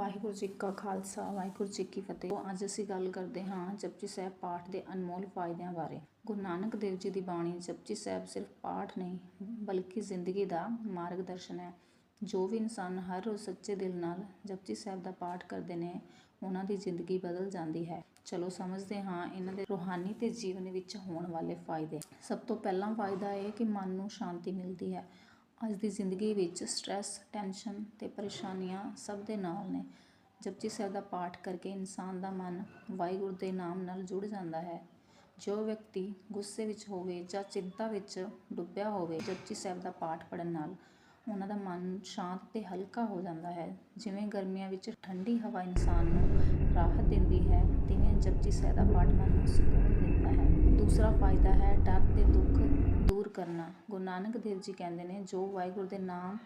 ਵਾਹਿਗੁਰੂ ਜੀ ਕਾ ਖਾਲਸਾ, ਵਾਹਿਗੁਰੂ ਜੀ ਕੀ ਫਤਿਹ। ਅੱਜ ਅਸੀਂ ਗੱਲ ਕਰਦੇ ਹਾਂ ਜਪਜੀ ਸਾਹਿਬ ਪਾਠ ਦੇ ਅਨਮੋਲ ਫਾਇਦਿਆਂ ਬਾਰੇ। ਗੁਰੂ ਨਾਨਕ ਦੇਵ ਜੀ ਦੀ ਬਾਣੀ ਜਪਜੀ ਸਾਹਿਬ ਸਿਰਫ ਪਾਠ ਨਹੀਂ, ਬਲਕਿ ਜ਼ਿੰਦਗੀ ਦਾ ਮਾਰਗਦਰਸ਼ਨ ਹੈ। ਜੋ ਵੀ ਇਨਸਾਨ ਹਰ ਰੋਜ਼ ਸੱਚੇ ਦਿਲ ਨਾਲ ਜਪਜੀ ਸਾਹਿਬ ਦਾ ਪਾਠ ਕਰਦੇ ਨੇ, ਉਹਨਾਂ ਦੀ ਜ਼ਿੰਦਗੀ ਬਦਲ ਜਾਂਦੀ ਹੈ। ਚਲੋ ਸਮਝਦੇ ਹਾਂ, ਇਹਨਾਂ ਦੇ ਰੂਹਾਨੀ ਤੇ ਜੀਵਨ ਵਿੱਚ ਹੋਣ ਵਾਲੇ ਫਾਇਦੇ। ਸਭ ਤੋਂ ਪਹਿਲਾ ਫਾਇਦਾ ਇਹ ਕਿ ਮਨ ਨੂੰ ਸ਼ਾਂਤੀ ਮਿਲਦੀ ਹੈ। ਅੱਜ ਦੀ ਜ਼ਿੰਦਗੀ ਵਿੱਚ ਸਟ੍ਰੈਸ ਟੈਨਸ਼ਨ ਅਤੇ ਪਰੇਸ਼ਾਨੀਆਂ ਸਭ ਦੇ ਨਾਲ ਨੇ। ਜਪਜੀ ਸਾਹਿਬ ਦਾ ਪਾਠ ਕਰਕੇ ਇਨਸਾਨ ਦਾ ਮਨ ਵਾਹਿਗੁਰੂ ਦੇ ਨਾਮ ਨਾਲ ਜੁੜ ਜਾਂਦਾ ਹੈ। ਜੋ ਵਿਅਕਤੀ ਗੁੱਸੇ ਵਿੱਚ ਹੋਵੇ ਜਾਂ ਚਿੰਤਾ ਵਿੱਚ ਡੁੱਬਿਆ ਹੋਵੇ, ਜਪਜੀ ਸਾਹਿਬ ਦਾ ਪਾਠ ਪੜਨ ਨਾਲ ਉਹਨਾਂ ਦਾ ਮਨ ਸ਼ਾਂਤ ਤੇ ਹਲਕਾ ਹੋ ਜਾਂਦਾ ਹੈ। ਜਿਵੇਂ ਗਰਮੀਆਂ ਵਿੱਚ ਠੰਡੀ ਹਵਾ ਇਨਸਾਨ ਨੂੰ ਰਾਹਤ ਦਿੰਦੀ ਹੈ, ਤਿਵੇਂ ਜਪਜੀ ਸਾਹਿਬ ਦਾ ਪਾਠ ਮਨ ਨੂੰ ਸਕੂਨ ਦਿੰਦਾ ਹੈ। ਦੂਸਰਾ ਫਾਇਦਾ ਹੈ, ਡਰ ਤੇ ਦੁੱਖ ਦੂਰ ਕਰਨਾ। ਗੁਰੂ ਨਾਨਕ ਦੇਵ ਜੀ ਕਹਿੰਦੇ ਨੇ, ਜੋ ਵਾਹਿਗੁਰੂ ਦੇ ਨਾਮ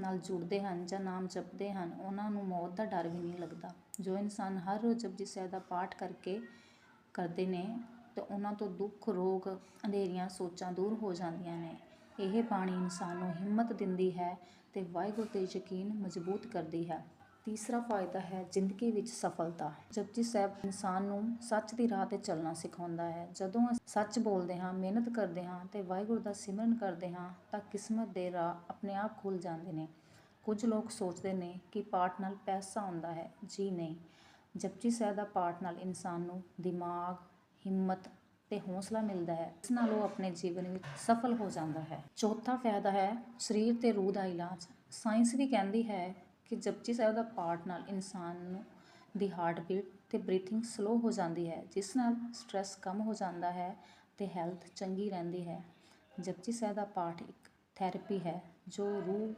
ਨਾਲ ਜੁੜਦੇ ਹਨ ਜਾਂ ਨਾਮ ਜਪਦੇ ਹਨ, ਉਹਨਾਂ ਨੂੰ ਮੌਤ ਦਾ ਡਰ ਵੀ ਨਹੀਂ ਲੱਗਦਾ। ਜੋ ਇਨਸਾਨ ਹਰ ਰੋਜ਼ ਜਪਜੀ ਸਾਹਿਬ ਦਾ ਪਾਠ ਕਰਕੇ ਕਰਦੇ ਨੇ, ਤਾਂ ਉਹਨਾਂ ਤੋਂ ਦੁੱਖ, ਰੋਗ ਅੰਧੇਰੀਆਂ ਸੋਚਾਂ ਦੂਰ ਹੋ ਜਾਂਦੀਆਂ ਨੇ। ਇਹ ਬਾਣੀ ਇਨਸਾਨ ਨੂੰ ਹਿੰਮਤ ਦਿੰਦੀ ਹੈ ਤੇ ਵਾਹਿਗੁਰੂ ਤੇ ਯਕੀਨ ਮਜ਼ਬੂਤ ਕਰਦੀ ਹੈ। ਤੀਸਰਾ ਫਾਇਦਾ ਹੈ ਜ਼ਿੰਦਗੀ ਵਿੱਚ ਸਫਲਤਾ। ਜਪਜੀ ਸਾਹਿਬ ਇਨਸਾਨ ਨੂੰ ਸੱਚ ਦੀ ਰਾਹ ਤੇ ਚੱਲਣਾ ਸਿਖਾਉਂਦਾ ਹੈ। ਜਦੋਂ ਅਸੀਂ ਸੱਚ ਬੋਲਦੇ ਹਾਂ, ਮਿਹਨਤ ਕਰਦੇ ਹਾਂ ਤੇ ਵਾਹਿਗੁਰੂ ਦਾ ਸਿਮਰਨ ਕਰਦੇ ਹਾਂ, ਤਾਂ ਕਿਸਮਤ ਦੇ ਰਾਹ ਆਪਣੇ ਆਪ ਖੁੱਲ ਜਾਂਦੇ ਨੇ। ਕੁਝ ਲੋਕ ਸੋਚਦੇ ਨੇ ਕਿ ਪਾਠ ਨਾਲ ਪੈਸਾ ਆਉਂਦਾ ਹੈ। ਜੀ ਨਹੀਂ। ਜਪਜੀ ਸਾਹਿਬ ਦਾ ਪਾਠ ਨਾਲ ਇਨਸਾਨ ਨੂੰ ਦਿਮਾਗ, ਹਿੰਮਤ ਤੇ ਹੌਸਲਾ ਮਿਲਦਾ ਹੈ। ਇਸ ਨਾਲ ਉਹ ਆਪਣੇ ਜੀਵਨ ਵਿੱਚ ਸਫਲ ਹੋ ਜਾਂਦਾ ਹੈ। ਚੌਥਾ ਫਾਇਦਾ ਹੈ, ਸਰੀਰ ਤੇ ਰੂਹ ਦਾ ਇਲਾਜ। ਸਾਇੰਸ ਵੀ ਕਹਿੰਦੀ ਹੈ ਕਿ ਜਪਜੀ ਸਾਹਿਬ ਦਾ ਪਾਠ ਨਾਲ ਇਨਸਾਨ ਨੂੰ ਦੀ ਹਾਰਟ ਬੀਟ ਤੇ ਬਰੀਥਿੰਗ ਸਲੋ ਹੋ ਜਾਂਦੀ ਹੈ, ਜਿਸ ਨਾਲ ਸਟ੍ਰੈਸ ਕਮ ਹੋ ਜਾਂਦਾ ਹੈ ਤੇ ਹੈਲਥ ਚੰਗੀ ਰਹਿੰਦੀ ਹੈ। ਜਪਜੀ ਸਾਹਿਬ ਦਾ ਪਾਠ ਇੱਕ ਥੈਰੇਪੀ ਹੈ, ਜੋ ਰੂਹ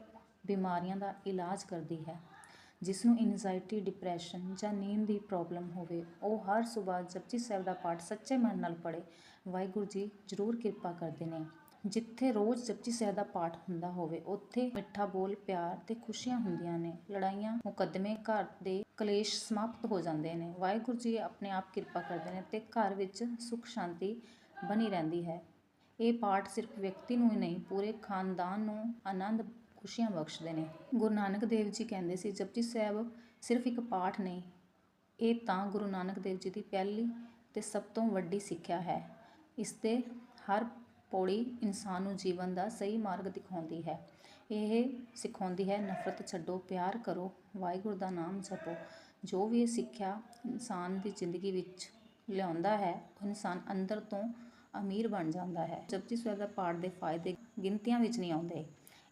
ਬਿਮਾਰੀਆਂ ਦਾ ਇਲਾਜ ਕਰਦੀ ਹੈ। ਜਿਸ ਨੂੰ ਐਂਜ਼ਾਇਟੀ ਡਿਪਰੈਸ਼ਨ ਜਾਂ ਨੀਂਦ ਦੀ ਪ੍ਰੋਬਲਮ ਹੋਵੇ, ਉਹ ਹਰ ਸਵੇਰ ਜਪਜੀ ਸਾਹਿਬ ਦਾ ਪਾਠ ਸੱਚੇ ਮਨ ਨਾਲ ਪੜ੍ਹੇ। ਵਾਹਿਗੁਰੂ ਜੀ, ਜ਼ਰੂਰ ਕਿਰਪਾ ਕਰਦੇ ਨੇ। ਜਿੱਥੇ ਰੋਜ਼ ਜਪਜੀ ਸਾਹਿਬ ਦਾ ਪਾਠ ਹੁੰਦਾ ਹੋਵੇ, ਉੱਥੇ ਮਿੱਠਾ ਬੋਲ, ਪਿਆਰ ਤੇ ਖੁਸ਼ੀਆਂ ਹੁੰਦੀਆਂ ਨੇ। ਲੜਾਈਆਂ ਮੁਕੱਦਮੇ ਘਰ ਦੇ ਕਲੇਸ਼ ਸਮਾਪਤ ਹੋ ਜਾਂਦੇ ਨੇ। ਵਾਹਿਗੁਰੂ ਜੀ ਆਪਣੇ ਆਪ ਕਿਰਪਾ ਕਰਦੇ ਨੇ ਤੇ ਘਰ ਵਿੱਚ ਸੁਖ ਸ਼ਾਂਤੀ ਬਣੀ ਰਹਿੰਦੀ ਹੈ। ਇਹ ਪਾਠ ਸਿਰਫ ਵਿਅਕਤੀ ਨੂੰ ਹੀ ਨਹੀਂ, ਪੂਰੇ ਖਾਨਦਾਨ ਨੂੰ ਆਨੰਦ, ਖੁਸ਼ੀਆਂ ਬਖਸ਼ਦੇ ਨੇ। ਗੁਰੂ ਨਾਨਕ ਦੇਵ ਜੀ ਕਹਿੰਦੇ ਸੀ, ਜਪਜੀ ਸਾਹਿਬ, ਸਿਰਫ ਇੱਕ ਪਾਠ ਨਹੀਂ, ਇਹ ਤਾਂ ਗੁਰੂ ਨਾਨਕ ਦੇਵ ਜੀ ਦੀ ਪਹਿਲੀ ਤੇ ਸਭ ਤੋਂ ਵੱਡੀ ਸਿੱਖਿਆ ਹੈ। ਇਸ ਦੇ ਹਰ ਪੌੜੀ ਇਨਸਾਨ ਨੂੰ ਜੀਵਨ ਦਾ ਸਹੀ ਮਾਰਗ ਦਿਖਾਉਂਦੀ ਹੈ। ਇਹ ਸਿਖਾਉਂਦੀ ਹੈ, ਨਫ਼ਰਤ ਛੱਡੋ, ਪਿਆਰ ਕਰੋ, ਵਾਹਿਗੁਰੂ ਦਾ ਨਾਮ ਜਪੋ। ਜੋ ਵੀ ਇਹ ਸਿੱਖਿਆ ਇਨਸਾਨ ਦੀ ਜ਼ਿੰਦਗੀ ਵਿੱਚ ਲਿਆਉਂਦਾ ਹੈ, ਉਹ ਇਨਸਾਨ ਅੰਦਰ ਤੋਂ ਅਮੀਰ ਬਣ ਜਾਂਦਾ ਹੈ। ਜਪਜੀ ਸਾਹਿਬ ਦਾ ਪਾਠ ਦੇ ਫਾਇਦੇ ਗਿਣਤੀਆਂ ਵਿੱਚ ਨਹੀਂ ਆਉਂਦੇ।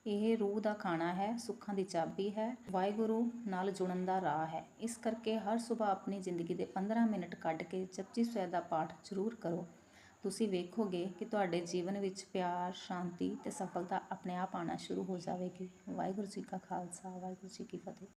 ਇਹ ਰੂਹ ਦਾ ਖਾਣਾ ਹੈ, ਸੁੱਖਾਂ ਦੀ ਚਾਬੀ ਹੈ, ਵਾਹਿਗੁਰੂ ਨਾਲ ਜੁੜਨ ਦਾ ਰਾਹ ਹੈ। ਇਸ ਕਰਕੇ ਹਰ ਸਵੇਰ ਆਪਣੀ ਜ਼ਿੰਦਗੀ ਦੇ 15 ਮਿੰਟ ਕੱਢ ਕੇ ਜਪਜੀ ਸਾਹਿਬ ਦਾ ਪਾਠ ਜ਼ਰੂਰ ਕਰੋ। ਤੁਸੀਂ ਵੇਖੋਗੇ ਕਿ ਤੁਹਾਡੇ ਜੀਵਨ ਵਿੱਚ ਪਿਆਰ, ਸ਼ਾਂਤੀ ਅਤੇ ਸਫਲਤਾ ਆਪਣੇ ਆਪ ਆਉਣਾ ਸ਼ੁਰੂ ਹੋ ਜਾਵੇਗੀ। ਵਾਹਿਗੁਰੂ ਜੀ ਕਾ ਖਾਲਸਾ, ਵਾਹਿਗੁਰੂ ਜੀ ਕੀ ਫਤਿਹ।